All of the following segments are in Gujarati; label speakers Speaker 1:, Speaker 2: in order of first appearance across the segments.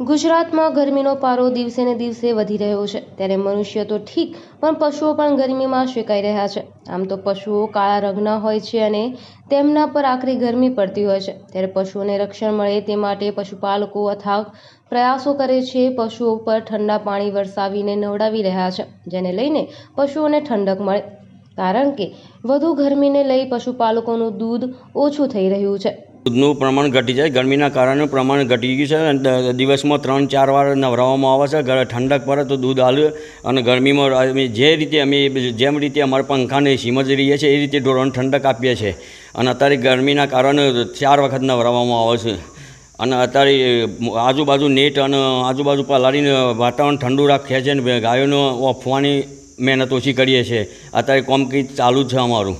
Speaker 1: ગુજરાતમાં ગરમીનો પારો દિવસે ને દિવસે વધી રહ્યો છે. ત્યારે મનુષ્ય તો ઠીક, પણ પશુઓ પણ ગરમીમાં શેકાઈ રહ્યા છે. આમ તો પશુઓ કાળા રંગના હોય છે અને તેમના પર આખરી ગરમી પડતી હોય છે. ત્યારે પશુઓને રક્ષણ મળે તે માટે પશુપાલકો અથાગ પ્રયાસો કરે છે પશુઓ પર ઠંડા પાણી વરસાવીને નવડાવી રહ્યા છે, જેને લઈને પશુઓને ઠંડક મળે. કારણ કે વધુ ગરમીને લઈ પશુપાલકોનું દૂધ ઓછું થઈ રહ્યું છે.
Speaker 2: દૂધનું પ્રમાણ ઘટી જાય, ગરમીના કારણે પ્રમાણ ઘટી ગયું છે દિવસમાં ત્રણ, ચાર વાર નવરાવવામાં આવે છે. ઠંડક પડે તો દૂધ હાલે અને ગરમીમાં અમે જે રીતે અમે જેમ રીતે અમારા પંખાને સીમજ રહીએ છીએ, એ રીતે ઢોરોને ઠંડક આપીએ છીએ. અને અત્યારે ગરમીના કારણે ચાર વખત નવરાવવામાં આવે છે. અને અત્યારે આજુબાજુ નેટ અને આજુબાજુ પલાળીને વાતાવરણ ઠંડુ રાખીએ છીએ અને ગાયોનો ઓફવાની મહેનત ઓછી કરીએ છીએ. અત્યારે કોમકીટ ચાલુ જ છે અમારું.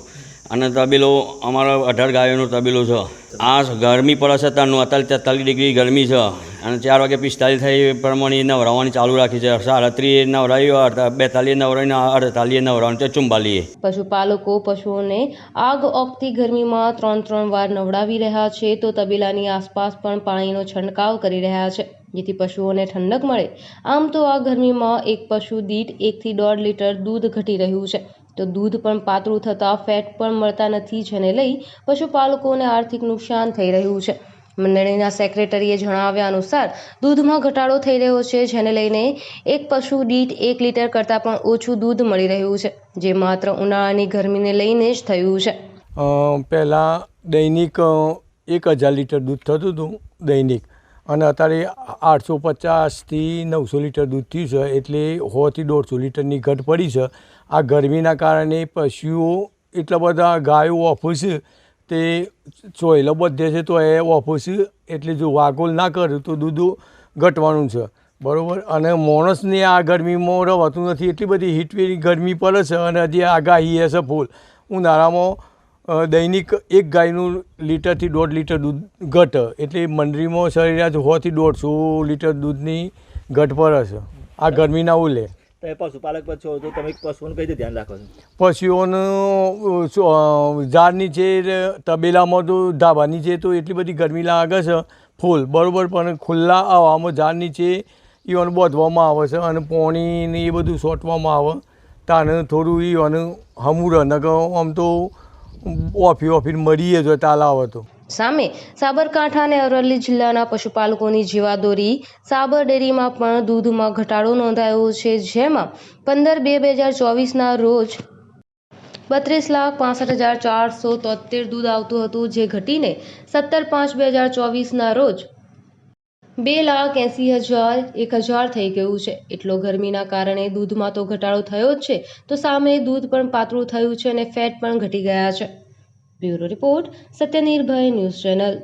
Speaker 2: અને તબેલો, અમારો અઢાર ગાયોનો તબેલો છે. આ ગરમી પડે છે ત્યાંનું અત્યારે તેતાલીસ ડિગ્રી ગરમી છે. અને ચાર વાગે પિસ્તાલીસ થઈ પ્રમાણે નવરાવવાની ચાલુ રાખી છે. સાડત્રીસ નવરાવી બેતાલીસ નવરાવીને અડતાલીસ નવરાવવાની તો ચુંબાલીએ.
Speaker 1: પશુપાલકો, પશુઓને આગ ઓગતી ગરમીમાં ત્રણ ત્રણ વાર નવડાવી રહ્યા છે, તો તબેલાની આસપાસ પણ પાણીનો છંટકાવ કરી રહ્યા છે. જેથી પશુઓને ઠંડક મળે. આમ તો આ ગરમીમાં એક પશુ દીઠ એકથી દોઢ લીટર દૂધ ઘટી રહ્યું છે. તો દૂધ પણ પાતળું થતાં ફેટ પણ મળતા નથી જેને લઈ પશુપાલકોને આર્થિક નુકસાન થઈ રહ્યું છે. મંડળીના સેક્રેટરીએ જણાવ્યા અનુસાર, દૂધમાં ઘટાડો થઈ રહ્યો છે જેને લઈને એક પશુ દીઠ એક લીટર કરતાં પણ ઓછું દૂધ મળી રહ્યું છે, જે માત્ર ઉનાળાની ગરમીને લઈને જ થયું છે.
Speaker 3: પહેલાં દૈનિક એક હજાર લીટર દૂધ થતું હતું દૈનિક. અને અત્યારે આઠસો પચાસથી નવસો લીટર દૂધ થયું છે, એટલે સોથી દોઢસો લીટરની ઘટ પડી છે. આ ગરમીના કારણે પશુઓ એટલા બધા ગાયો ઓફો તે ચોયલો બધે છે તો એ ઓફો એટલે જો વાગોલ ના કરે તો દૂધ ઘટવાનું છે. બરાબર? અને માણસને આ ગરમીમાં રહેવાતું નથી, એટલી બધી હીટવેરી ગરમી પડે છે અને હજી આગાહી હશે ફૂલ. ઉનાળામાં દૈનિક એક ગાયનું લીટરથી દોઢ લીટર દૂધ ઘટ. એટલે મંડળીમાં સરેરાશ હોથી દોઢસો લીટર દૂધની ઘટ પર હશે. આ ગરમીના ઉલે.
Speaker 4: પશુપાલક પછી છો તો તમે પશુઓનું કઈ રીતે ધ્યાન રાખો છો?
Speaker 3: પશુઓનું ઝાડની છે તબેલામાં તો ધાબાની છે તો એટલી બધી ગરમી લાગે છે ફૂલ. બરાબર પણ ખુલ્લા આવામાં ઝાડની છે ઈવન બાંધવામાં આવે છે અને પોણીને એ બધું સોટવામાં આવે. તાને થોડું ઈવન હમું રહે નકર આમ તો ઓફી ઓફી મળીએ જો તાલાવ હતો.
Speaker 1: સામે સાબરકાંઠા અને અરવલ્લી જિલ્લાના પશુપાલકોની જીવાદોરી સાબર ડેરીમાં પણ દૂધમાં ઘટાડો નોંધાયો છે, જેમાં પંદર બે બે હજાર ચોવીસના રોજ બત્રીસ લાખ પાસઠ હજાર ચારસો તોતેર દૂધ આવતું હતું, જે ઘટીને સત્તર પાંચ બે હજાર ચોવીસના રોજ બે લાખ એંસી હજાર, એક હજાર થઈ ગયું છે. એટલો ગરમીના કારણે દૂધમાં તો ઘટાડો થયો જ છે. તો સામે દૂધ પણ પાતળું થયું છે અને ફેટ પણ ઘટી ગયા છે. Bureau report, Satyanirbhay news channel.